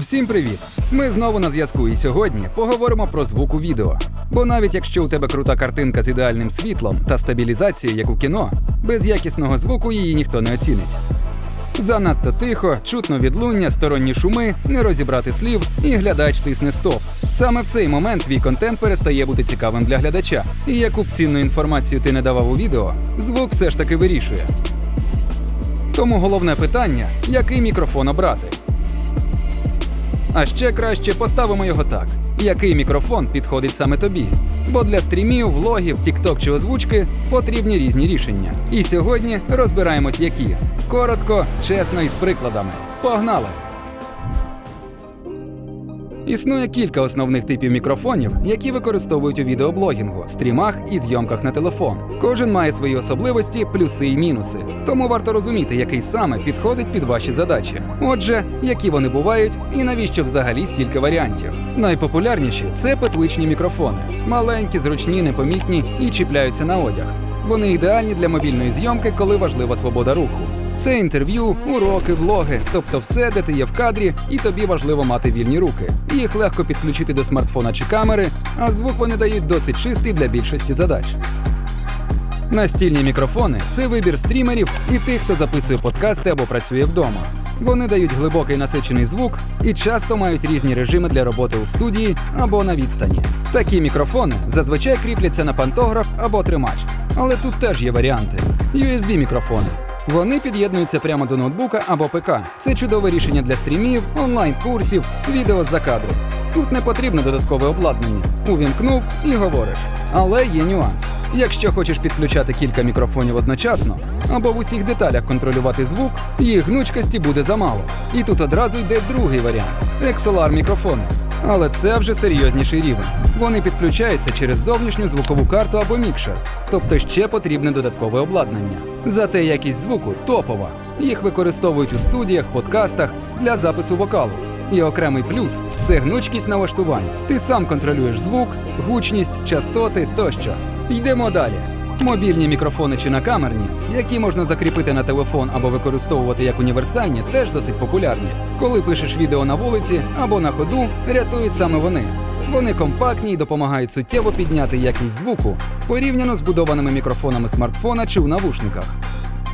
Всім привіт! Ми знову на зв'язку, і сьогодні поговоримо про звук у відео. Бо навіть якщо у тебе крута картинка з ідеальним світлом та стабілізацією, як у кіно, без якісного звуку її ніхто не оцінить. Занадто тихо, чутно відлуння, сторонні шуми, не розібрати слів, і глядач тисне стоп. Саме в цей момент твій контент перестає бути цікавим для глядача. І яку б цінну інформацію ти не давав у відео, звук все ж таки вирішує. Тому головне питання який мікрофон обрати. А ще краще поставимо його так: який мікрофон підходить саме тобі? Бо для стрімів, влогів, тікток чи озвучки потрібні різні рішення. І сьогодні розбираємось, які коротко, чесно і з прикладами. Погнали! Існує кілька основних типів мікрофонів, які використовують у відеоблогінгу, стрімах і зйомках на телефон. Кожен має свої особливості, плюси і мінуси. Тому варто розуміти, який саме підходить під ваші задачі. Отже, які вони бувають і навіщо взагалі стільки варіантів. Найпопулярніші це петличні мікрофони, маленькі, зручні, непомітні і чіпляються на одяг. Вони ідеальні для мобільної зйомки, коли важлива свобода руху. Це інтерв'ю, уроки, влоги, тобто все, де ти є в кадрі, і тобі важливо мати вільні руки. Їх легко підключити до смартфона чи камери, а звук вони дають досить чистий для більшості задач. Настільні мікрофони це вибір стрімерів і тих, хто записує подкасти або працює вдома. Вони дають глибокий насичений звук і часто мають різні режими для роботи у студії або на відстані. Такі мікрофони зазвичай кріпляться на пантограф або тримач. Але тут теж є варіанти: USB мікрофони. Вони під'єднуються прямо до ноутбука або ПК. Це чудове рішення для стрімів, онлайн-курсів, відео з-за кадру. Тут не потрібно додаткове обладнання. Увімкнув і говориш. Але є нюанс. Якщо хочеш підключати кілька мікрофонів одночасно, або в усіх деталях контролювати звук, їх гнучкості буде замало. І тут одразу йде другий варіант XLR мікрофони. Але це вже серйозніший рівень. Вони підключаються через зовнішню звукову карту або мікшер, тобто ще потрібне додаткове обладнання. Зате якість звуку топова. Їх використовують у студіях, подкастах для запису вокалу. І окремий плюс це гнучкість налаштувань. Ти сам контролюєш звук, гучність, частоти тощо. Йдемо далі. Мобільні мікрофони чи накамерні, які можна закріпити на телефон або використовувати як універсальні, теж досить популярні. Коли пишеш відео на вулиці або на ходу, рятують саме вони. Вони компактні і допомагають суттєво підняти якість звуку порівняно з будованими мікрофонами смартфона чи в навушниках.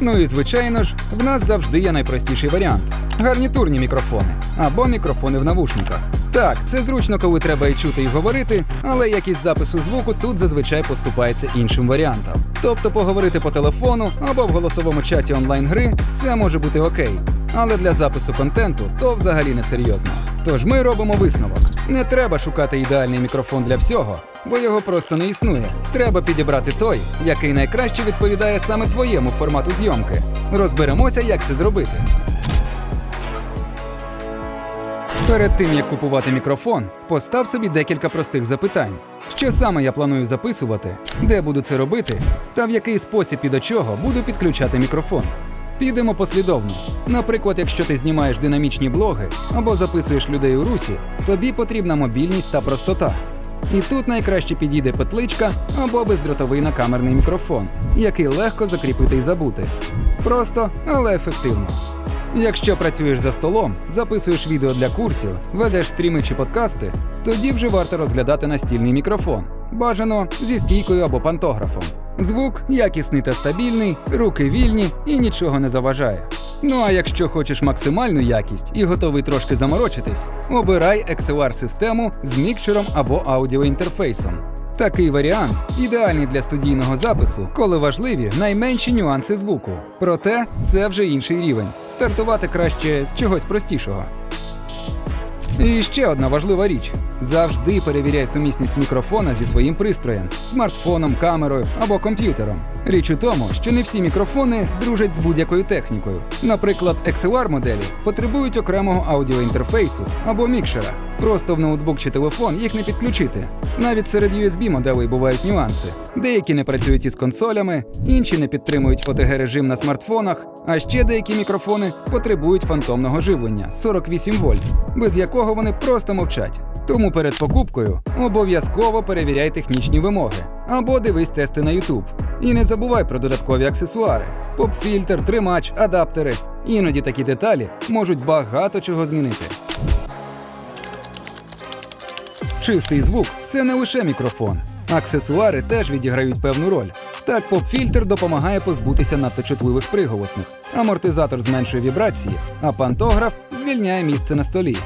Ну і звичайно ж, в нас завжди є найпростіший варіант гарнітурні мікрофони або мікрофони в навушниках. Так, це зручно, коли треба і чути, і говорити, але якість запису звуку тут зазвичай поступається іншим варіантам. Тобто поговорити по телефону або в голосовому чаті онлайн-гри це може бути окей. Але для запису контенту то взагалі не серйозно. Tож ми робимо висновок: не треба шукати ідеальний мікрофон для всього, бо його просто не існує. Треба підібрати той, який найкраще відповідає саме твоєму формату зйомки. Розберемося, як це зробити. Перед тим як купувати мікрофон, постав собі декілька простих запитань: що саме я планую записувати, де буду це робити, та в який спосіб і до чого буду підключати мікрофон. Підемо послідовно. Наприклад, якщо ти знімаєш динамічні блоги або записуєш людей у русі, тобі потрібна мобільність та простота. І тут найкраще підійде петличка або бездротовий накамерний мікрофон, який легко закріпити і забути. Просто, але ефективно. Якщо працюєш за столом, записуєш відео для курсів, ведеш стріми чи подкасти, тоді вже варто розглядати настільний мікрофон, бажано зі стійкою або пантографом. Звук якісний та стабільний, руки вільні і нічого не заважає. Ну а якщо хочеш максимальну якість і готовий трошки заморочитись, обирай XLR-систему з мікшером або аудіоінтерфейсом. Такий варіант ідеальний для студійного запису, коли важливі найменші нюанси звуку. Проте це вже інший рівень. Стартувати краще з чогось простішого. І ще одна важлива річ: завжди перевіряй сумісність мікрофона зі своїм пристроєм, смартфоном, камерою або комп'ютером. Річ у тому, що не всі мікрофони дружать з будь-якою технікою. Наприклад, XLR моделі потребують окремого аудіоінтерфейсу або мікшера. Просто в ноутбук чи телефон їх не підключити. Навіть серед USB моделей бувають нюанси. Деякі не працюють із консолями, інші не підтримують OTG режим на смартфонах, а ще деякі мікрофони потребують фантомного живлення 48 вольт, без якого вони просто мовчать. Тому перед покупкою обов'язково перевіряй технічні вимоги або дивись тести на YouTube. І не забувай про додаткові аксесуари: поп-фільтр, тримач, адаптери. Іноді такі деталі можуть багато чого змінити. Чистий звук це не лише мікрофон. Аксесуари теж відіграють певну роль. Так, поп-фільтр допомагає позбутися надто чутливих приголосних, амортизатор зменшує вібрації, а пантограф звільняє місце на столі.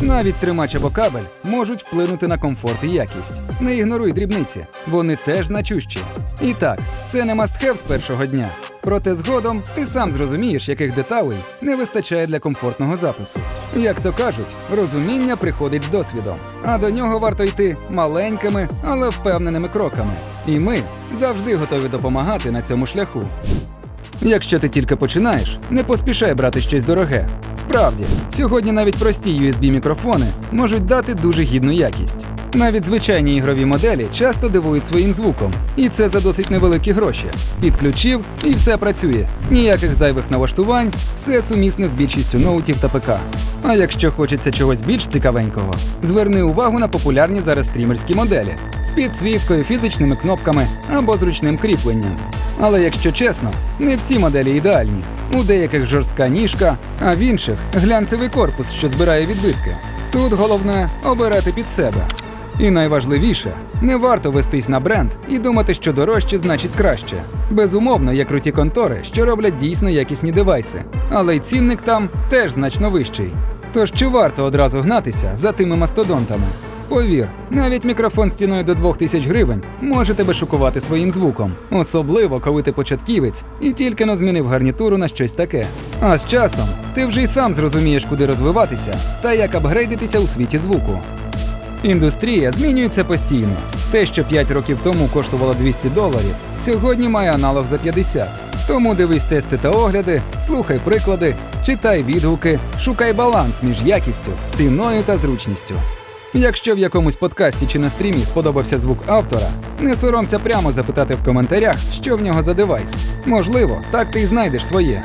Навіть тримач або кабель можуть вплинути на комфорт і якість. Не ігноруй дрібниці, вони теж значущі. І так, це не must-have з першого дня. Проте згодом ти сам зрозумієш, яких деталей не вистачає для комфортного запису. Як то кажуть, розуміння приходить з досвідом, а до нього варто йти маленькими, але впевненими кроками. І ми завжди готові допомагати на цьому шляху. Якщо ти тільки починаєш, не поспішай брати щось дороге. Справді, сьогодні навіть прості USB-мікрофони можуть дати дуже гідну якість. Навіть звичайні ігрові моделі часто дивують своїм звуком, і це за досить невеликі гроші. Підключив і все працює. Ніяких зайвих налаштувань, все сумісне з більшістю ноутів та ПК. А якщо хочеться чогось більш цікавенького, зверни увагу на популярні зараз стрімерські моделі з підсвіткою, фізичними кнопками або зручним кріпленням. Але якщо чесно, не всі моделі ідеальні. У деяких жорстка ніжка, а в інших глянцевий корпус, що збирає відбитки. Тут головне обирати під себе. І найважливіше, не варто вестись на бренд і думати, що дорожче значить краще. Безумовно, є круті контори, що роблять дійсно якісні девайси, але й цінник там теж значно вищий. Тож чи варто одразу гнатися за тими мастодонтами? Повір, навіть мікрофон з ціною до 2000 гривень може тебе шокувати своїм звуком, особливо коли ти початківець і тільки но змінив гарнітуру на щось таке. А з часом ти вже й сам зрозумієш, куди розвиватися та як апгрейдитися у світі звуку. Індустрія змінюється постійно. Те, що 5 років тому коштувало 200 доларів, сьогодні має аналог за 50. Тому дивись тести та огляди, слухай приклади, читай відгуки, шукай баланс між якістю, ціною та зручністю. Якщо в якомусь подкасті чи на стрімі сподобався звук автора, не соромся прямо запитати в коментарях, що в нього за девайс. Можливо, так ти й знайдеш своє.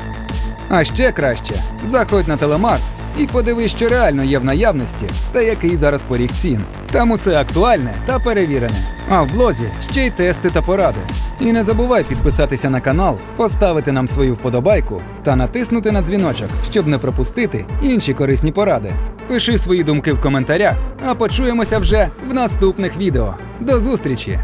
А ще краще заходь на телемарт і подивись, що реально є в наявності та який зараз поріг цін. Там усе актуальне та перевірене. А в блозі ще й тести та поради. І не забувай підписатися на канал, поставити нам свою вподобайку та натиснути на дзвіночок, щоб не пропустити інші корисні поради. Пиши свої думки в коментарях, а почуємося вже в наступних відео. До зустрічі!